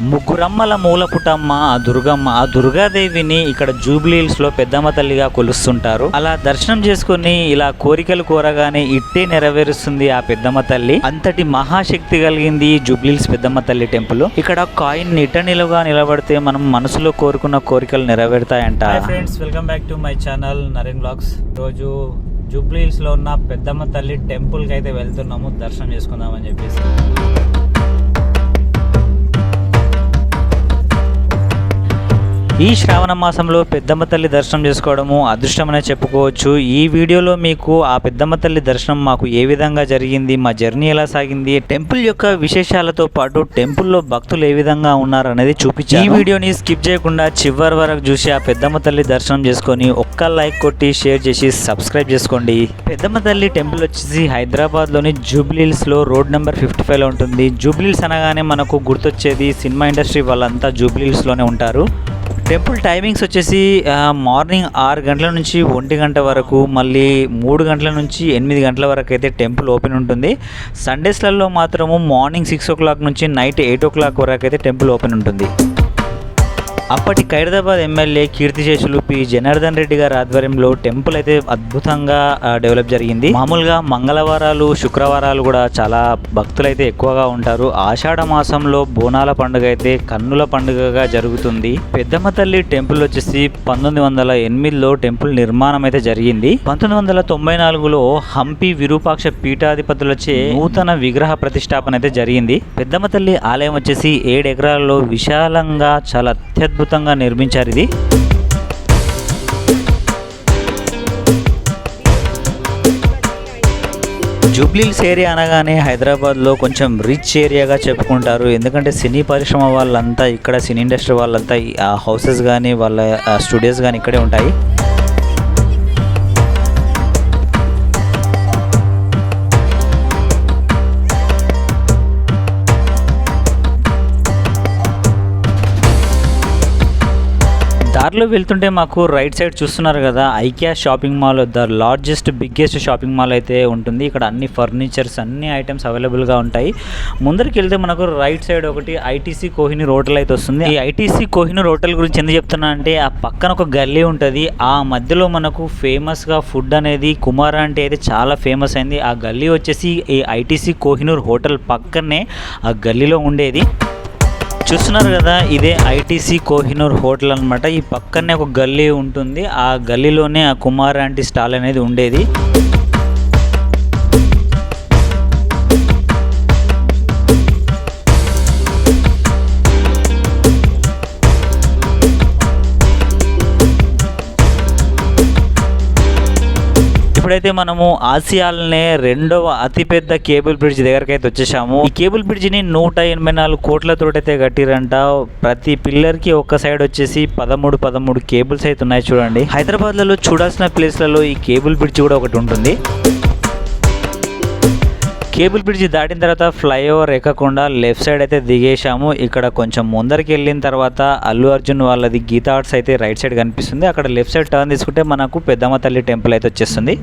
ముగ్గురమ్మల మూలపుటమ్మ ఆ దుర్గమ్మ. ఆ దుర్గాదేవిని ఇక్కడ జూబ్లీహిల్స్లో పెద్దమ్మ తల్లిగా కొలుస్తుంటారు. అలా దర్శనం చేసుకుని ఇలా కోరికలు కోరగానే ఇట్టే నెరవేరుస్తుంది ఆ పెద్దమ్మ తల్లి. అంతటి మహాశక్తి కలిగింది జూబ్లీహిల్స్ పెద్దమ్మ తల్లి టెంపుల్. ఇక్కడ కాయిన్ నిట నిలువగా నిలబడితే మనం మనసులో కోరుకున్న కోరికలు నెరవేరుతాయంట. Friends welcome back to my channel Naren blogs రోజు జూబ్లీహిల్స్లో ఉన్న పెద్దమ్మ తల్లి టెంపుల్కి అయితే వెళ్తున్నాము. దర్శనం చేసుకుందామని చెప్పేసి. ఈ శ్రావణ మాసంలో పెద్దమ్మ తల్లి దర్శనం చేసుకోవడము అదృష్టమనే చెప్పుకోవచ్చు. ఈ వీడియోలో మీకు ఆ పెద్దమ్మ తల్లి దర్శనం మాకు ఏ విధంగా జరిగింది మా జర్నీ ఎలా సాగింది టెంపుల్ యొక్క విశేషాలతో పాటు టెంపుల్లో భక్తులు ఏ విధంగా ఉన్నారు అనేది చూపించి ఈ వీడియోని స్కిప్ చేయకుండా చివరి వరకు చూసి ఆ పెద్దమ్మ తల్లి దర్శనం చేసుకొని ఒక్క లైక్ కొట్టి షేర్ చేసి సబ్స్క్రైబ్ చేసుకోండి. పెద్దమ్మ తల్లి టెంపుల్ వచ్చేసి హైదరాబాద్లోని లో రోడ్ నెంబర్ ఫిఫ్టీ ఫైవ్లో ఉంటుంది జూబ్లీల్స్ అనగానే మనకు గుర్తొచ్చేది సినిమా ఇండస్ట్రీ వాళ్ళంతా జూబ్లీల్స్లోనే ఉంటారు. టెంపుల్ టైమింగ్స్ వచ్చేసి మార్నింగ్ ఆరు గంటల నుంచి ఒంటి గంట వరకు మళ్ళీ మూడు గంటల నుంచి ఎనిమిది గంటల వరకు అయితే టెంపుల్ ఓపెన్ ఉంటుంది. సండేస్లలో మాత్రము మార్నింగ్ సిక్స్ ఓ క్లాక్ నుంచి నైట్ ఎయిట్ ఓ క్లాక్ వరకు అయితే టెంపుల్ ఓపెన్ ఉంటుంది. అప్పటి ఖైరదాబాద్ ఎమ్మెల్యే కీర్తిశేషులు పి. జనార్దన్ రెడ్డి గారి ఆధ్వర్యంలో టెంపుల్ అయితే అద్భుతంగా డెవలప్ జరిగింది. మామూలుగా మంగళవారాలు శుక్రవారాలు కూడా చాలా భక్తులు అయితే ఎక్కువగా ఉంటారు. ఆషాఢ మాసంలో బోనాల పండుగ అయితే కన్నుల పండుగగా జరుగుతుంది. పెద్దమ్మ తల్లి టెంపుల్ వచ్చేసి పంతొమ్మిది వందల ఎనిమిదిలో టెంపుల్ నిర్మాణం అయితే జరిగింది. పంతొమ్మిది వందల తొంభై నాలుగులో హంపి విరూపాక్ష పీఠాధిపతులచే నూతన విగ్రహ ప్రతిష్టాపన అయితే జరిగింది. పెద్దమ్మ తల్లి ఆలయం వచ్చేసి ఏడు ఎకరాల్లో విశాలంగా చాలా అద్భుతంగా నిర్మించారు ఇది. జూబ్లీల్స్ ఏరియా అనగానే హైదరాబాద్లో కొంచెం రిచ్ ఏరియాగా చెప్పుకుంటారు. ఎందుకంటే సినీ పరిశ్రమ వాళ్ళంతా ఇక్కడ సినీ ఇండస్ట్రీ వాళ్ళంతా హౌసెస్ కానీ వాళ్ళ స్టూడియోస్ కానీ ఇక్కడే ఉంటాయి. దారిలో వెళ్తుంటే మాకు రైట్ సైడ్ చూస్తున్నారు కదా IKEA shopping mall the largest biggest shopping mall అయితే ఉంటుంది. ఇక్కడ అన్ని ఫర్నిచర్స్ అన్ని ఐటమ్స్ అవైలబుల్గా ఉంటాయి. ముందరికి వెళ్తే మనకు రైట్ సైడ్ ఒకటి ఐటీసీ కోహినూర్ హోటల్ అయితే వస్తుంది. ఈ ఐటీసీ కోహినూర్ హోటల్ గురించి ఎందుకు చెప్తున్నా అంటే ఆ పక్కన ఒక గల్లీ ఉంటుంది. ఆ మధ్యలో మనకు ఫేమస్గా ఫుడ్ అనేది కుమార్ అంటే అయితే చాలా ఫేమస్ అయింది. ఆ గల్లీ వచ్చేసి ఈ ఐటీసీ కోహినూర్ హోటల్ పక్కనే ఆ గల్లీలో ఉండేది. చూస్తున్నారు కదా ఇదే ఐటీసీ కోహినూర్ హోటల్ అన్నమాట. ఈ పక్కనే ఒక గల్లీ ఉంటుంది. ఆ గల్లీలోనే ఆ కుమార్ ఆంటీ స్టాల్ అనేది ఉండేది. ఇప్పుడైతే మనము ఆసియాలోనే రెండవ అతిపెద్ద కేబుల్ బ్రిడ్జ్ దగ్గరికి అయితే వచ్చేసాము. ఈ కేబుల్ బ్రిడ్జ్ని నూట ఎనభై నాలుగు కోట్లతోటైతే కట్టిరంట. ప్రతి పిల్లర్కి ఒక సైడ్ వచ్చేసి పదమూడు పదమూడు కేబుల్స్ అయితే ఉన్నాయి చూడండి. హైదరాబాద్లలో చూడాల్సిన ప్లేస్లలో ఈ కేబుల్ బ్రిడ్జ్ కూడా ఒకటి ఉంటుంది. కేబుల్ బ్రిడ్జ్ దాటిన తర్వాత ఫ్లైఓవర్ ఎక్కకుండా లెఫ్ట్ సైడ్ అయితే దిగేశాము. ఇక్కడ కొంచెం ముందరికి వెళ్ళిన తర్వాత అల్లు అర్జున్ వాళ్ళది గీతా ఆర్ట్స్ అయితే రైట్ సైడ్ కనిపిస్తుంది. అక్కడ లెఫ్ట్ సైడ్ టర్న్ తీసుకుంటే మనకు పెద్దమ్మ తల్లి టెంపుల్ అయితే వచ్చేస్తుంది.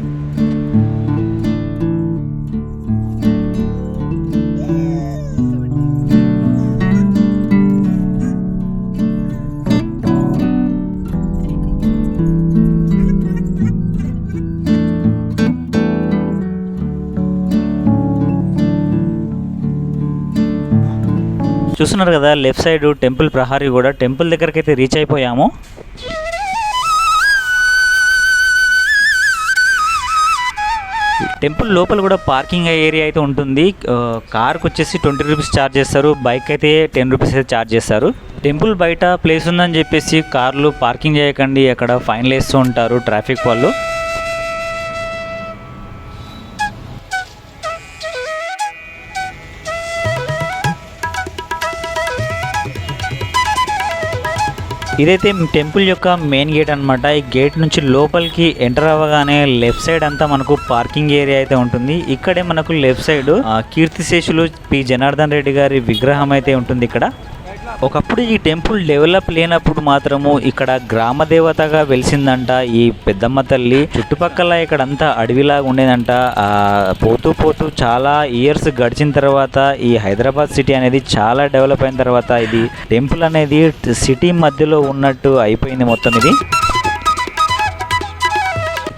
చూస్తున్నారు కదా లెఫ్ట్ సైడ్ టెంపుల్ ప్రహారీ కూడా టెంపుల్ దగ్గరికి అయితే రీచ్ అయిపోయాము. టెంపుల్ లోపల కూడా పార్కింగ్ ఏరియా అయితే ఉంటుంది. కార్కి వచ్చేసి ట్వంటీ రూపీస్ ఛార్జ్ చేస్తారు. బైక్ అయితే టెన్ రూపీస్ అయితే ఛార్జ్ చేస్తారు. టెంపుల్ బయట ప్లేస్ ఉందని చెప్పేసి కార్లు పార్కింగ్ చేయకండి. అక్కడ ఫైన్లు వేస్తూ ఉంటారు ట్రాఫిక్ వాళ్ళు. ఇదైతే టెంపుల్ యొక్క మెయిన్ గేట్ అన్నమాట. ఈ గేట్ నుంచి లోపలికి ఎంటర్ అవ్వగానే లెఫ్ట్ సైడ్ అంతా మనకు పార్కింగ్ ఏరియా అయితే ఉంటుంది. ఇక్కడే మనకు లెఫ్ట్ సైడ్ కీర్తిశేషులు పి. జనార్దన్ రెడ్డి గారి విగ్రహం అయితే ఉంటుంది ఇక్కడ. ఒకప్పుడు ఈ టెంపుల్ డెవలప్ లేనప్పుడు మాత్రము ఇక్కడ గ్రామ దేవతగా వెలిసిందంట ఈ పెద్దమ్మ తల్లి. చుట్టుపక్కల ఇక్కడ అంతా అడవిలాగా ఉండేదంట. పోతూ పోతూ చాలా ఇయర్స్ గడిచిన తర్వాత ఈ హైదరాబాద్ సిటీ అనేది చాలా డెవలప్ అయిన తర్వాత ఇది టెంపుల్ అనేది సిటీ మధ్యలో ఉన్నట్టు అయిపోయింది మొత్తం ఇది.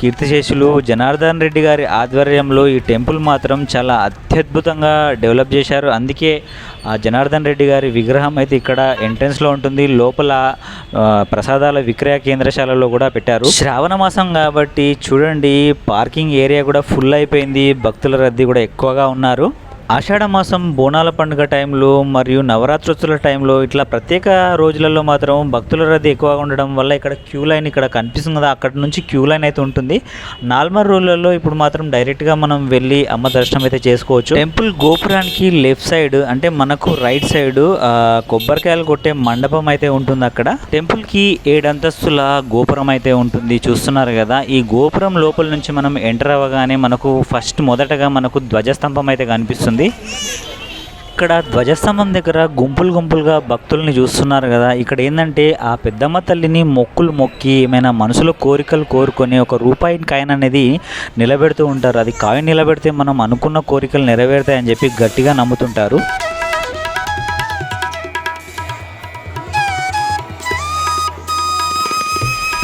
కీర్తిశేషులు జనార్దన్ రెడ్డి గారి ఆధ్వర్యంలో ఈ టెంపుల్ మాత్రం చాలా అత్యద్భుతంగా డెవలప్ చేశారు. అందుకే ఆ జనార్దన్ రెడ్డి గారి విగ్రహం అయితే ఇక్కడ ఎంట్రన్స్లో ఉంటుంది. లోపల ప్రసాదాల విక్రయ కేంద్రశాలలో కూడా పెట్టారు. శ్రావణ మాసం కాబట్టి చూడండి పార్కింగ్ ఏరియా కూడా ఫుల్ అయిపోయింది. భక్తుల రద్దీ కూడా ఎక్కువగా ఉన్నారు. ఆషాఢ మాసం బోనాల పండుగ టైంలో మరియు నవరాత్రోత్సవాల టైంలో ఇట్లా ప్రత్యేక రోజులలో మాత్రం భక్తుల రద్దీ ఎక్కువగా ఉండడం వల్ల ఇక్కడ క్యూ లైన్ ఇక్కడ కనిపిస్తుంది కదా అక్కడ నుంచి క్యూ లైన్ అయితే ఉంటుంది. నార్మల్ రోజులలో ఇప్పుడు మాత్రం డైరెక్ట్గా మనం వెళ్ళి అమ్మ దర్శనం అయితే చేసుకోవచ్చు. టెంపుల్ గోపురానికి లెఫ్ట్ సైడ్ అంటే మనకు రైట్ సైడ్ కొబ్బరికాయలు కొట్టే మండపం అయితే ఉంటుంది అక్కడ. టెంపుల్కి ఏడంతస్తుల గోపురం అయితే ఉంటుంది. చూస్తున్నారు కదా ఈ గోపురం లోపల నుంచి మనం ఎంటర్ అవ్వగానే మనకు ఫస్ట్ మొదటగా మనకు ధ్వజస్తంభం అయితే కనిపిస్తుంది. ఇక్కడ ధ్వజస్తంభం దగ్గర గుంపులు గుంపులుగా భక్తుల్ని చూస్తున్నారు కదా. ఇక్కడ ఏంటంటే ఆ పెద్దమ్మ తల్లిని మొక్కులు మొక్కి ఏమైనా మనసులో కోరికలు కోరుకొని ఒక రూపాయి కాయిన్ అనేది నిలబెడుతూ ఉంటారు. అది కాయిన్ నిలబెడితే మనం అనుకున్న కోరికలు నెరవేరుతాయని చెప్పి గట్టిగా నమ్ముతుంటారు.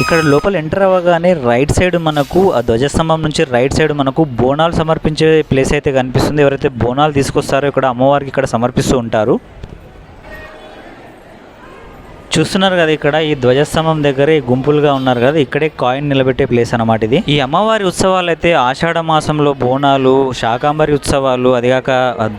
ఇక్కడ లోపల ఎంటర్ అవ్వగానే రైట్ సైడ్ మనకు ఆ ధ్వజస్తంభం నుంచి రైట్ సైడ్ మనకు బోనాలు సమర్పించే ప్లేస్ అయితే కనిపిస్తుంది. ఎవరైతే బోనాలు తీసుకొస్తారో ఇక్కడ అమ్మవారికి ఇక్కడ సమర్పిస్తూ ఉంటారు. చూస్తున్నారు కదా ఇక్కడ ఈ ధ్వజస్తంభం దగ్గర ఈ గుంపులుగా ఉన్నారు కదా ఇక్కడే కాయిన్ నిలబెట్టే ప్లేస్ అన్నమాట ఇది. ఈ అమ్మవారి ఉత్సవాలు అయితే ఆషాఢ మాసంలో బోనాలు శాకాంబరి ఉత్సవాలు అదిగాక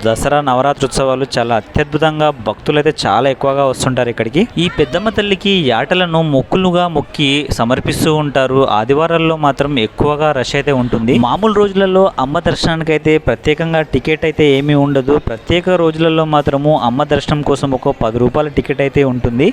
దసరా నవరాత్రి ఉత్సవాలు చాలా అత్యద్భుతంగా భక్తులు అయితే చాలా ఎక్కువగా వస్తుంటారు ఇక్కడికి. ఈ పెద్దమ్మ తల్లికి యాటలను మొక్కులుగా మొక్కి సమర్పిస్తూ ఉంటారు. ఆదివారాల్లో మాత్రం ఎక్కువగా రష్ అయితే ఉంటుంది. మామూలు రోజులలో అమ్మ దర్శనానికి అయితే ప్రత్యేకంగా టికెట్ అయితే ఏమీ ఉండదు. ప్రత్యేక రోజులలో మాత్రము అమ్మ దర్శనం కోసం ఒక పది రూపాయల టికెట్ అయితే ఉంటుంది.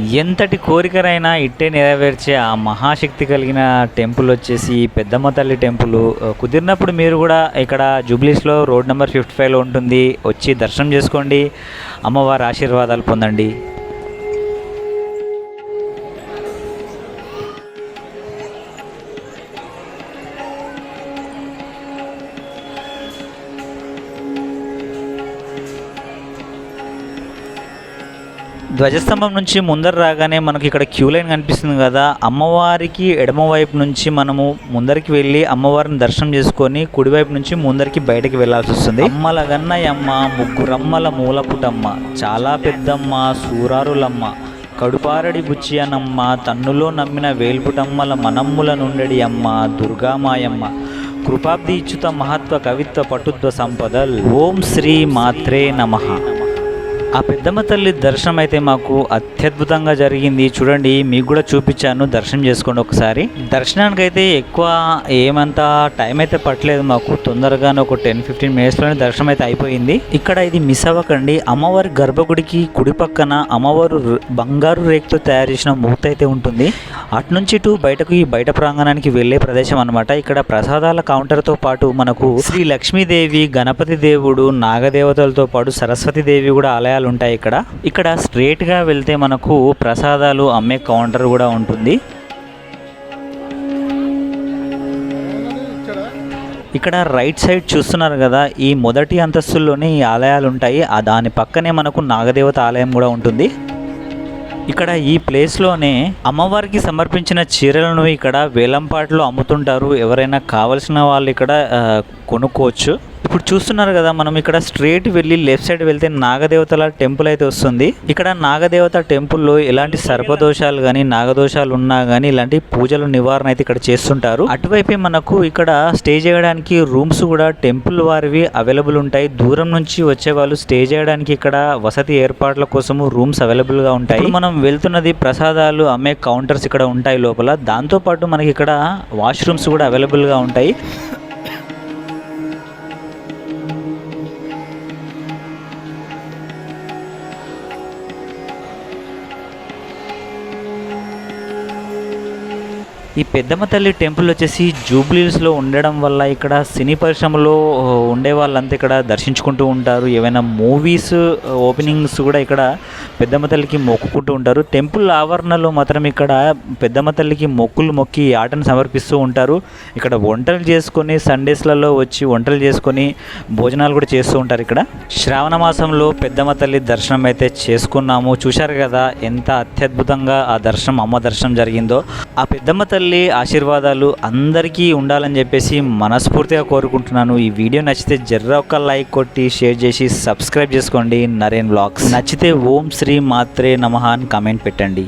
ఎంతటి కోరికనైనా ఇట్టే నెరవేర్చే ఆ మహాశక్తి కలిగిన టెంపుల్ వచ్చేసి పెద్దమ్మ తల్లి టెంపుల్. కుదిరినప్పుడు మీరు కూడా ఇక్కడ జూబ్లీస్లో రోడ్ నెంబర్ ఫిఫ్టీ ఫైవ్లో ఉంటుంది. వచ్చి దర్శనం చేసుకోండి. అమ్మవారి ఆశీర్వాదాలు పొందండి. ధ్వజస్తంభం నుంచి ముందర రాగానే మనకి ఇక్కడ క్యూ లైన్ కనిపిస్తుంది కదా. అమ్మవారికి ఎడమవైపు నుంచి మనము ముందరికి వెళ్ళి అమ్మవారిని దర్శనం చేసుకొని కుడివైపు నుంచి ముందరికి బయటకి వెళ్ళాల్సి వస్తుంది. అమ్మల గన్నయ్యమ్మ ముగ్గురమ్మల మూలపుటమ్మ చాలా పెద్దమ్మ సూరారులమ్మ కడుపారడి బుచ్చియనమ్మ తన్నులో నమ్మిన వేల్పుటమ్మల మనమ్ముల నుండడి అమ్మ దుర్గామాయమ్మ కృపాబ్ది ఇచ్చుత మహత్వ కవిత్వ పటుత్వ సంపదల్ ఓం శ్రీ మాత్రే నమః. ఆ పెద్దమ్మ తల్లి దర్శనం అయితే మాకు అత్యద్భుతంగా జరిగింది. చూడండి మీకు కూడా చూపించాను. దర్శనం చేసుకోండి ఒకసారి. దర్శనానికి అయితే ఎక్కువ ఏమంత టైం అయితే పట్టలేదు మాకు. తొందరగానే ఒక టెన్ ఫిఫ్టీన్ మినిట్స్లోనే దర్శనం అయితే అయిపోయింది. ఇక్కడ ఇది మిస్ అవ్వకండి. అమ్మవారి గర్భగుడికి కుడి పక్కన అమ్మవారు బంగారు రేకుతో తయారు చేసిన మూత అయితే ఉంటుంది. అటు నుంచి ఇటు బయటకు ఈ బయట ప్రాంగణానికి వెళ్ళే ప్రదేశం అన్నమాట. ఇక్కడ ప్రసాదాల కౌంటర్తో పాటు మనకు శ్రీ లక్ష్మీదేవి గణపతి దేవుడు నాగదేవతలతో పాటు సరస్వతి దేవి కూడా ఆలయాలు ఉంటాయి ఇక్కడ. ఇక్కడ స్ట్రేట్గా వెళ్తే మనకు ప్రసాదాలు అమ్మే కౌంటర్ కూడా ఉంటుంది. ఇక్కడ రైట్ సైడ్ చూస్తున్నారు కదా ఈ మొదటి అంతస్తుల్లోనే ఈ ఆలయాలు ఉంటాయి ఆ దాని పక్కనే మనకు నాగదేవత ఆలయం కూడా ఉంటుంది. ఇక్కడ ఈ ప్లేస్లోనే అమ్మవారికి సమర్పించిన చీరలను ఇక్కడ వేలంపాట్లో అమ్ముతుంటారు. ఎవరైనా కావలసిన వాళ్ళు ఇక్కడ కొనుక్కోవచ్చు. ఇప్పుడు చూస్తున్నారు కదా మనం ఇక్కడ స్ట్రేట్ వెళ్ళి లెఫ్ట్ సైడ్ వెళ్తే నాగదేవతల టెంపుల్ అయితే వస్తుంది. ఇక్కడ నాగదేవత టెంపుల్లో ఎలాంటి సర్పదోషాలు కానీ నాగదోషాలు ఉన్నా కానీ ఇలాంటి పూజలు నివారణ అయితే ఇక్కడ చేస్తుంటారు. అటువైపే మనకు ఇక్కడ స్టే చేయడానికి రూమ్స్ కూడా టెంపుల్ వారివి అవైలబుల్ ఉంటాయి. దూరం నుంచి వచ్చే వాళ్ళు స్టే చేయడానికి ఇక్కడ వసతి ఏర్పాట్ల కోసము రూమ్స్ అవైలబుల్గా ఉంటాయి. మనం వెళ్తున్నది ప్రసాదాలు అమ్మే కౌంటర్స్ ఇక్కడ ఉంటాయి లోపల. దాంతో పాటు మనకి ఇక్కడ వాష్రూమ్స్ కూడా అవైలబుల్గా ఉంటాయి. ఈ పెద్దమ్మ తల్లి టెంపుల్ వచ్చేసి జూబ్లీస్లో ఉండడం వల్ల ఇక్కడ సినీ పరిశ్రమలో ఉండే వాళ్ళంతా ఇక్కడ దర్శించుకుంటూ ఉంటారు. ఏవైనా మూవీస్ ఓపెనింగ్స్ కూడా ఇక్కడ పెద్దమ్మ తల్లికి మొక్కుకుంటూ ఉంటారు. టెంపుల్ ఆవరణలో మాత్రం ఇక్కడ పెద్దమ్మ తల్లికి మొక్కులు మొక్కి ఆటను సమర్పిస్తూ ఉంటారు. ఇక్కడ వంటలు చేసుకొని సండేస్లలో వచ్చి వంటలు చేసుకొని భోజనాలు కూడా చేస్తూ ఉంటారు ఇక్కడ. శ్రావణ మాసంలో పెద్దమ్మ తల్లి దర్శనం అయితే చేసుకున్నాము. చూశారు కదా ఎంత అత్యద్భుతంగా ఆ దర్శనం అమ్మ దర్శనం జరిగిందో. ఆ పెద్దమ్మ తల్లి ఆశీర్వాదాలు అందరికీ ఉండాలని చెప్పేసి మనస్ఫూర్తిగా కోరుకుంటున్నాను. ఈ వీడియో నచ్చితే జర్ర ఒక లైక్ కొట్టి షేర్ చేసి సబ్స్క్రైబ్ చేసుకోండి. నరేన్ బ్లాగ్స్. నచ్చితే ఓం శ్రీ మాత్రే నమహాన్ అని కామెంట్ పెట్టండి.